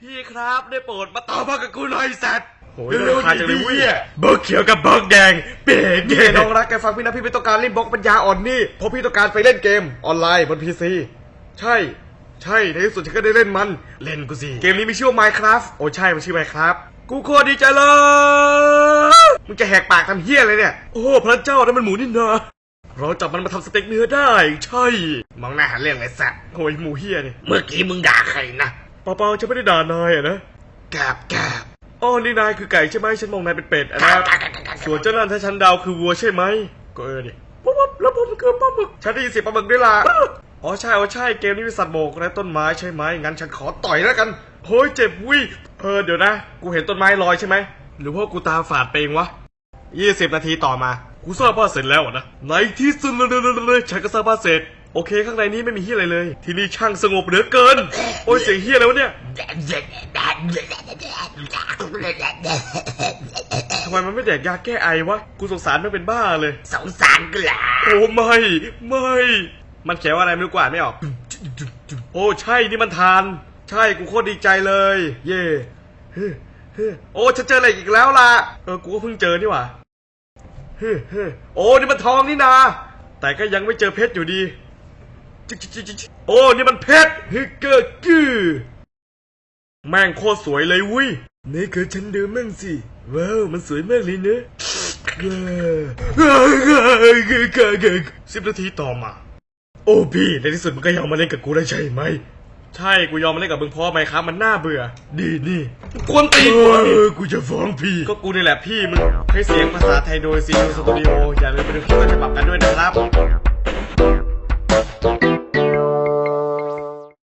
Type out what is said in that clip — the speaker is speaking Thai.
พี่ครับได้โปรดมาต่อมากับกูหน่อยสัตว์โอ้ยรำคาญจังเลยเว้ยเบิกเขียวกับเบิกแดงเป๋เก๋น้องรักแกฟังพี่นะพี่ไม่ต้องการเล่นบล็อกปัญญาอ่อนนี่เพราะพี่ต้องการไปเล่นเกมออนไลน์บนพีซีใช่ ใช่ในที่สุดฉันก็ได้เล่นมัน เล่นกูสิ เกมนี้มีชื่อว่า Minecraft โอ้ใช่มันชื่อ Minecraft กูโคตรดีใจเลยมึงจะแหกปากทำเฮี้ยอะไรเนี่ย โอ้พระเจ้านั่นมันหมูนี่นาเราจับมันมาทำสเต็กเนื้อได้ ใช่ มองหน้าหันเรื่องไรสัตว์โอ้ยหมูเฮี้ยนี่เมื่อกี้มึงด่าใครนะ เปล่าๆฉันไม่ได้ด่านายอะนะแกบแกบอ๋อนี่นายคือไก่ใช่ไหมฉันมองนายเป็นเป็ดอะนะส่วนเจ้านั่นถ้าฉันเดาคือวัวใช่ไหมก็เออดิปุ๊บปุ๊บแล้วผมเกิดปลาหมึกฉันได้ยินเสียงปลาหมึกด้วยล่ะอ๋อใช่อ๋อใช่เกมนี้มีสัตว์โบกและต้นไม้ใช่ไหมงั้นฉันขอต่อยแล้วกันเฮ้ยเจ็บวิเออเดี๋ยวนะ กูเห็นต้นไม้ลอยใช่ไหมหรือว่ากูตาฝาดไปเองวะยี่สิบนาทีต่อมา กูสร้างบ้านเสร็จแล้วอะนะในที่สุดเลยฉันก็สร้างบ้านเสร็จ โอเค ข้างในนี้ไม่มีเฮียอะไรเลย ที่นี่ช่างสงบเหลือเกิน โอ้ยเสียงเฮียอะไรวะเนี่ยทำไมมันไม่แดกยาแก้ไอวะ กูสงสารมันเป็นบ้าเลย สงสารกูเหรอโอ้ไม่ ไม่ มันเขียนว่าอะไรไม่รู้กว่าดไม่ออก โอ้ใช่นี่มันทาน ใช่กูโคตรดีใจเลย เย่เฮ้เฮ้โอ้ฉันเจออะไรอีกแล้วล่ะ เออกูก็เพิ่งเจอนี่หว่าเฮ้เฮ้โอ้นี่มันทองนี่นา แต่ก็ยังไม่เจอเพชรอยู่ดีจิ๊กจิ๊กจิ๊กจิ๊ก โอ้นี่มันเพชรฮึกเกอร์กือแม่งโคตรสวยเลยวุ้ยนี่คือฉันดูมั่งสิ ว้าว มันสวยมากเลยเนอะสิบนาทีต่อมา โอ้พี่ในที่สุดมันก็ยอมมาเล่นกับกูได้ใช่ไหม ใช่กูยอมมาเล่นกับมึงเพราะไหมครับ มันน่าเบื่อ ดีนี่กวนตีนกูเออกูจะฟ้องพี่ ก็กูนี่แหละพี่มึงให้เสียงภาษาไทยโดยซีนูสตูดิโออย่าลืมไปดูคลิปต้นฉบับกันด้วยนะครับ